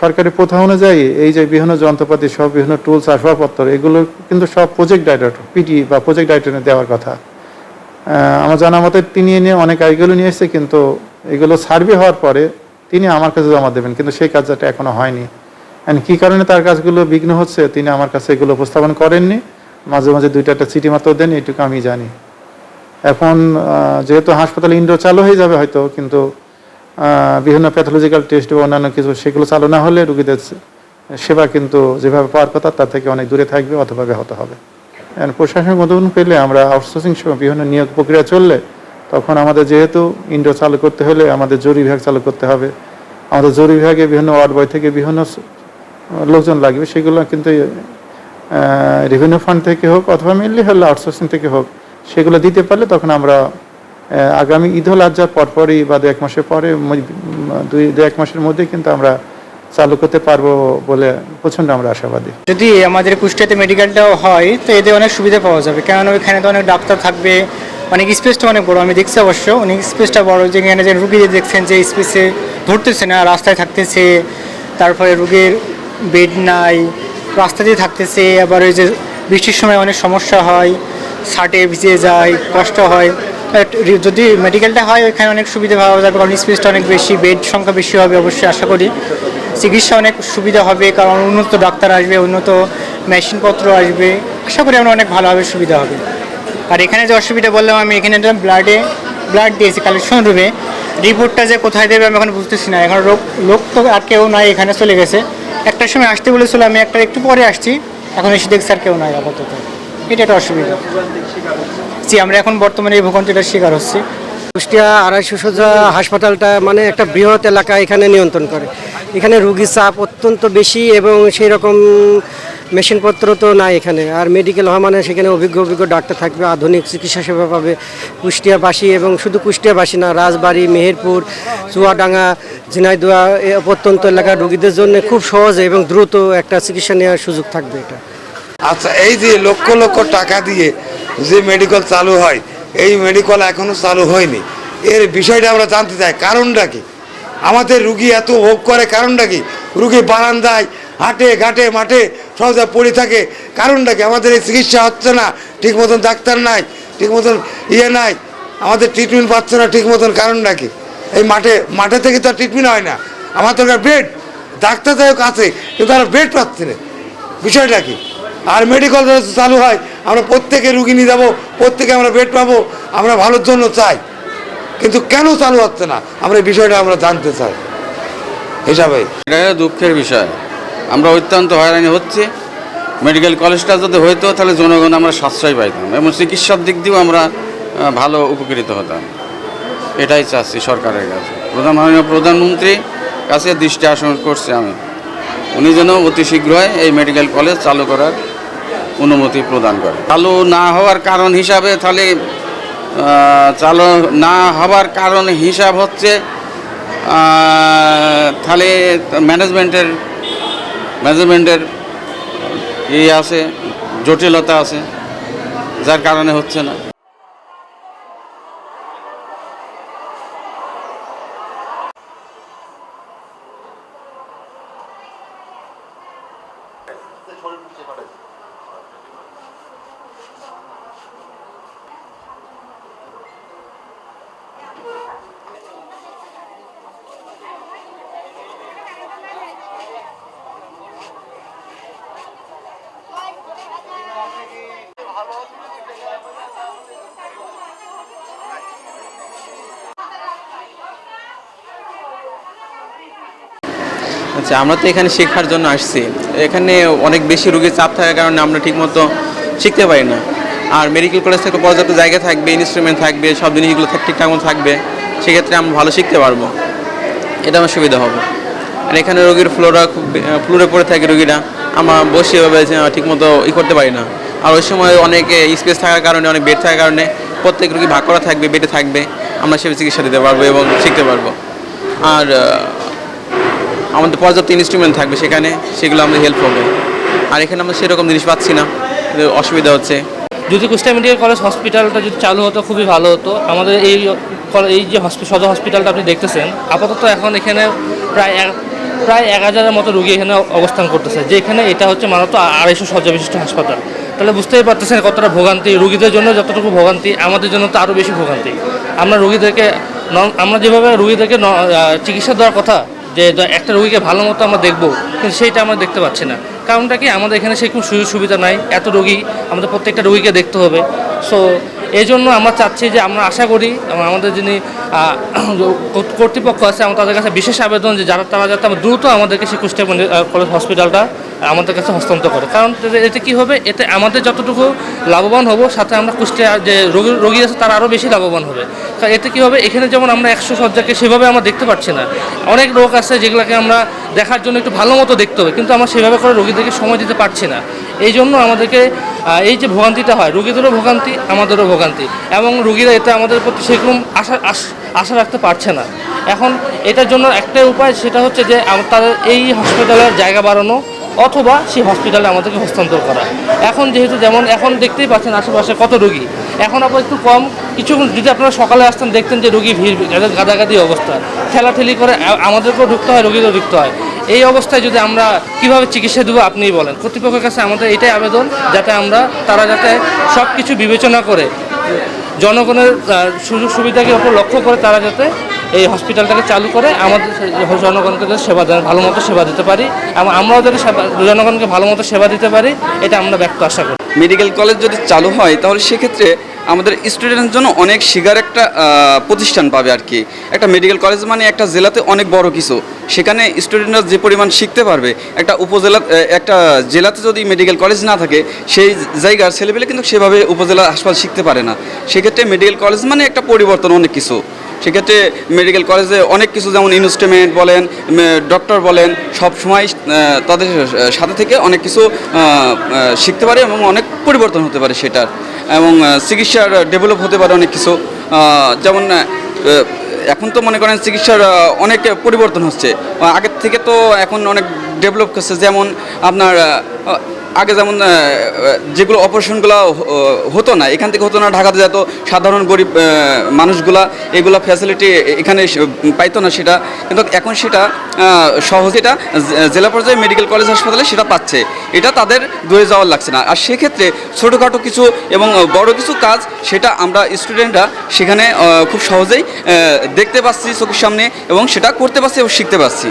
সরকারি প্রথা অনুযায়ী এই যে বিভিন্ন যন্ত্রপাতি সব বিভিন্ন টুলস আসবাবপত্র, এগুলো কিন্তু সব প্রজেক্ট ডাইরেক্টর পিটি বা প্রজেক্ট ডাইরেক্টরে দেওয়ার কথা। আমার জানা মতে তিনি নিয়ে অনেক এগুলো নিয়ে এসেছে, কিন্তু এগুলো সার্ভে হওয়ার পরে তিনি আমার কাছে জমা দেবেন, কিন্তু সেই কাজটা এখনও হয়নি। And কী কারণে তার কাজগুলো বিঘ্ন হচ্ছে, তিনি আমার কাছে এগুলো উপস্থাপন করেননি। মাঝে মাঝে দুইটা একটা চিঠি মাত্র দেন, এটুকু আমি জানি। এখন যেহেতু হাসপাতালে ইন্ডোর চালু হয়ে যাবে হয়তো, কিন্তু বিভিন্ন প্যাথোলজিক্যাল টেস্ট বা অন্যান্য কিছু, সেগুলো চালু না হলে রুগীদের সেবা কিন্তু যেভাবে পাওয়ার কথা, তার থেকে অনেক দূরে থাকবে অথবা ব্যাহত হবে। প্রশাসনিক অনুমোদন পেলে আমরা আউটসোর্সিং সহ বিভিন্ন নিয়োগ প্রক্রিয়া চললে তখন আমাদের যেহেতু ইন্ডো চালু করতে হলে আমাদের জরুরি বিভাগ চালু করতে হবে। আমাদের জরুরি বিভাগে বিভিন্ন ওয়ার্ড বয় থেকে বিভিন্ন লোকজন লাগবে, সেগুলো কিন্তু রেভিনিউ ফান্ড থেকে হোক অথবা মেনলি হলে আউটসোর্সিং থেকে হোক, সেগুলো দিতে পারলে তখন আমরা আগামী ঈদ উল আজহার পরপরই বা দু এক মাসের পরে দুই দু এক মাসের মধ্যে কিন্তু আমরা চালু করতে পারব বলে প্রচণ্ড আমরা আশাবাদী। যদি আমাদের কুষ্টিয়াতে মেডিকেলটাও হয়, তো এতে অনেক সুবিধা পাওয়া যাবে। কেননা ওইখানে তো অনেক ডাক্তার থাকবে, অনেক স্পেসটা অনেক বড়। আমি দেখছি অবশ্য অনেক স্পেসটা বড়, যেখানে যে রুগীদের দেখছেন যে স্পেসে ধরতেছে না, রাস্তায় থাকতেছে, তারপরে রুগীর বেড নাই রাস্তা দিয়ে থাকতেছে, আবার ওই যে বৃষ্টির সময় অনেক সমস্যা হয়। শার্টে ভিজে যায়, কষ্ট হয়। যদি মেডিকেলটা হয়, ওইখানে অনেক সুবিধা পাওয়া যাবে, কারণ স্পেসটা অনেক বেশি বেড সংখ্যা বেশি হবে অবশ্যই, আশা করি। চিকিৎসা অনেক সুবিধা হবে, কারণ উন্নত ডাক্তার আসবে, উন্নত মেশিনপত্র আসবে। আশা করি আমরা অনেক ভালোভাবে সুবিধা হবে। আর এখানে যে অসুবিধা বললাম আমি, এখানে ব্লাডে ব্লাড দিয়েছি কালেকশন রুমে রিপোর্টটা যে কোথায় দেবে আমি এখন বুঝতেছি না। এখন লোক লোক তো আর কেউ নাই, এখানে চলে গেছে। একটার সময় আসতে বলেছিল, আমি একটা একটু পরে আসছি। এখন এসে দেখছি আর কেউ নাই আপাতত। এটা একটা অসুবিধা। জি, আমরা এখন বর্তমানে এই ভূকণ্ঠটার শিকার হচ্ছি। কুষ্টিয়া আড়াইশো সোজা হাসপাতালটা মানে একটা বৃহৎ এলাকা এখানে নিয়ন্ত্রণ করে। এখানে রুগীর চাপ অত্যন্ত বেশি এবং সেই রকম মেশিনপত্র তো নাই এখানে। আর মেডিকেল হওয়া মানে সেখানে অভিজ্ঞ অভিজ্ঞ ডাক্তার থাকবে, আধুনিক চিকিৎসা সেবা পাবে কুষ্টিয়াবাসী এবং শুধু কুষ্টিয়াবাসী না, রাজবাড়ি, মেহেরপুর, চুয়াডাঙ্গা, ঝিনাইদুয়া প্রত্যন্ত এলাকার রুগীদের জন্য খুব সহজে এবং দ্রুত একটা চিকিৎসা নেওয়ার সুযোগ থাকবে এটা। আচ্ছা এই যে লক্ষ লক্ষ টাকা দিয়ে যে মেডিকেল চালু হয়, এই মেডিকেল এখনও চালু হয়নি। এর বিষয়টা আমরা জানতে চাই, কারণটা কি? আমাদের রুগী এত ভোগ করে, কারণটা কি? রুগী বারান্দায় হাটে, ঘাটে, মাঠে সব জায়গায় পড়ে থাকে, কারণটা কি? আমাদের এই চিকিৎসা হচ্ছে না, ঠিক মতন ডাক্তার নাই, ঠিক মতন ইয়ে নাই, আমাদের ট্রিটমেন্ট পাচ্ছে না, ঠিক মতন কারণটা কি? এই মাঠে মাঠে থেকে তো ট্রিটমেন্ট হয় না। আমার দরকার বেড ডাক্তার যাই হোক আছে, কিন্তু তারা বেড পাচ্ছে না। বিষয়টা কি? আর মেডিকেল চালু হয়, আমরা প্রত্যেকে রুগী নিয়ে যাব, প্রত্যেকে আমরা বেড পাবো, আমরা ভালোর জন্য চাই। কিন্তু কেন চালু হচ্ছে না? আমরা এই বিষয়টা আমরা জানতে চাই। হিসাবে এটা দুঃখের বিষয়। আমরা অত্যন্ত হয়রানি হচ্ছে। মেডিকেল কলেজটা যদি হইতো, তাহলে জনগণ আমরা সাশ্রয় পাইতাম এবং চিকিৎসার দিক দিয়েও আমরা ভালো উপকৃত হতাম। এটাই চাচ্ছি সরকারের কাছে। প্রধান মাননীয় প্রধানমন্ত্রী কাছে দৃষ্টি আকর্ষণ করছি আমি। উনি যেন অতি শীঘ্রই এই মেডিকেল কলেজ চালু করার অনুমতি প্রদান করে। চালু না হওয়ার কারণ হিসাবে তাহলে চালু না হওয়ার কারণ হিসাব হচ্ছে তাহলে ম্যানেজমেন্টের ম্যানেজমেন্টের ইয়ে আছে, জটিলতা আছে, যার কারণে হচ্ছে না। আচ্ছা আমরা তো এখানে শেখার জন্য আসছি। এখানে অনেক বেশি রোগীর চাপ থাকার কারণে আমরা ঠিকমতো শিখতে পারি না। আর মেডিকেল কলেজ থেকে পর্যাপ্ত জায়গা থাকবে ইনস্ট্রুমেন্ট থাকবে, সব জিনিসগুলো ঠিকঠাক মতো থাকবে, সেক্ষেত্রে আমরা ভালো শিখতে পারব। এটা আমার সুবিধা হবে। আর এখানে রোগীর ফ্লোরা খুব ফ্লোরে পড়ে থাকে রোগীরা। আমরা বসে এভাবে ঠিকমতো ই করতে পারি না। আর ওই সময় অনেক স্পেস থাকার কারণে, অনেক বেড থাকার কারণে প্রত্যেক রোগী ভাগ করা থাকবে বেডে থাকবে। আমরা সেভাবে চিকিৎসা দিতে পারব এবং শিখতে পারব। আর আমাদের পর্যাপ্ত ইনস্ট্রুমেন্ট থাকবে সেখানে, সেগুলো আমাদের হেল্প হবে আর এখানে আমরা সেরকম জিনিস পাচ্ছি না অসুবিধা হচ্ছে। যদি কুষ্টিয়া মেডিকেল কলেজ হসপিটালটা যদি চালু হতো, খুবই ভালো হতো। আমাদের এই এই যে সদর হসপিটালটা আপনি দেখতেছেন, আপাতত এখন এখানে প্রায় প্রায় এক হাজারের মতো রুগী এখানে অবস্থান করতেছে, যে এখানে এটা হচ্ছে মানত আড়াইশো শয্যা বিশিষ্ট হাসপাতাল। তাহলে বুঝতেই পারতেছেন কতটা ভোগান্তি, রুগীদের জন্য যতটুকু ভোগান্তি, আমাদের জন্য তো আরও বেশি ভোগান্তি। আমরা রুগীদেরকে আমরা যেভাবে রুগীদেরকে চিকিৎসা দেওয়ার কথা যে একটা রোগীকে ভালো মতো আমরা দেখব, কিন্তু সেইটা আমরা দেখতে পাচ্ছি না। কারণটা কি? আমাদের এখানে সেরকম সুযোগ সুবিধা নাই, এত রোগী, আমাদের প্রত্যেকটা রোগীকে দেখতে হবে। সো এই জন্য আমরা চাচ্ছি যে আমরা আশা করি আমাদের যিনি কর্তৃপক্ষ আছে আমরা তাদের কাছে বিশেষ আবেদন যে যারা, তারা যাতে দ্রুত আমাদেরকে কুষ্টিয়া কলেজ হসপিটালটা আমাদের কাছে হস্তান্তর করে। কারণ এতে- কি হবে? এতে আমাদের যতটুকু লাভবান হব, সাথে আমরা কুষ্টিয়া যে রোগী রোগী আছে, তারা আরও বেশি লাভবান হবে। কারণ এতে কি হবে? এখানে যেমন আমরা একশো শয্যাকে সেভাবে আমরা দেখতে পাচ্ছি না। অনেক রোগ আছে যেগুলোকে আমরা দেখার জন্য একটু ভালো মতো দেখতে হবে, কিন্তু আমরা সেভাবে করে রোগীদেরকে সময় দিতে পারছি না। এই জন্য আমাদেরকে এই যে ভোগান্তিটা হয়, রোগীদেরও ভোগান্তি, আমাদেরও ভোগান্তি। এবং রোগীরা এতে আমাদের প্রতি সেরকম আশা আশা রাখতে পারছে না। এখন এটার জন্য একটাই উপায়, সেটা হচ্ছে যে তাদের এই হসপিটালের জায়গা বাড়ানো অথবা সেই হসপিটালে আমাদেরকে হস্তান্তর করা। এখন যেহেতু যেমন এখন দেখতেই পাচ্ছেন আশেপাশে কত রুগী। এখন আবার একটু কম। কিছু যদি আপনারা সকালে আসতেন, দেখতেন যে রোগী ভিড় গাদাগাদি অবস্থা। ঠেলাঠেলি করে আমাদেরকেও ঢুকতে হয় রোগীদেরও ঢুকতে হয়। এই অবস্থায় যদি আমরা কীভাবে চিকিৎসা দেবো, আপনিই বলেন। কর্তৃপক্ষের কাছে আমাদের এটাই আবেদন, যাতে আমরা তারা যাতে সব কিছু বিবেচনা করে, জনগণের সুযোগ সুবিধাকে ওপর লক্ষ্য করে তারা যাতে এই হসপিটালটাকে চালু করে আমাদের জনগণকে সেবা ভালো মতো সেবা দিতে পারি এবং আমরাও সেবা- জনগণকে ভালো মতো সেবা দিতে পারি, এটা আমরা ব্যক্ত আশা করি। মেডিকেল কলেজ যদি চালু হয়, তাহলে সেক্ষেত্রে আমাদের স্টুডেন্টের জন্য অনেক শিগার একটা প্রতিষ্ঠান পাবে আর কি। একটা মেডিকেল কলেজ মানে একটা জেলাতে অনেক বড় কিছু। সেখানে স্টুডেন্টরা যে পরিমাণ শিখতে পারবে, একটা উপজেলা একটা জেলাতে যদি মেডিকেল কলেজ না থাকে, সেই জায়গার ছেলেপেলে কিন্তু সেভাবে উপজেলা হাসপাতাল শিখতে পারে না। সেক্ষেত্রে মেডিকেল কলেজ মানে একটা পরিবর্তন অনেক কিছু। সেক্ষেত্রে মেডিকেল কলেজে অনেক কিছু যেমন ইনস্ট্রুমেন্ট বলেন ডক্টর বলেন, সব সময় তাদের সাথে থেকে অনেক কিছু শিখতে পারে এবং অনেক পরিবর্তন হতে পারে সেটার। এবং চিকিৎসার ডেভেলপ হতে পারে অনেক কিছু। যেমন এখন তো মনে করেন চিকিৎসার অনেক পরিবর্তন হচ্ছে। আগের থেকে তো এখন অনেক ডেভেলপ করছে। যেমন আপনার আগে যেমন যেগুলো অপারেশনগুলো হতো না, এখান থেকে হতো না, ঢাকাতে যেত সাধারণ গরিব মানুষগুলা এগুলো ফ্যাসিলিটি এখানে পাইতো না সেটা। কিন্তু এখন সেটা সহজ, এটা জেলা পর্যায়ে মেডিকেল কলেজ হাসপাতালে সেটা পাচ্ছে। এটা তাদের দূরে যাওয়ার লাগছে না। আর সেক্ষেত্রে ছোটোখাটো কিছু এবং বড় কিছু কাজ, সেটা আমরা স্টুডেন্টরা সেখানে খুব সহজেই দেখতে পাচ্ছি চোখের সামনে এবং সেটা করতে পারছি এবং শিখতে পারছি।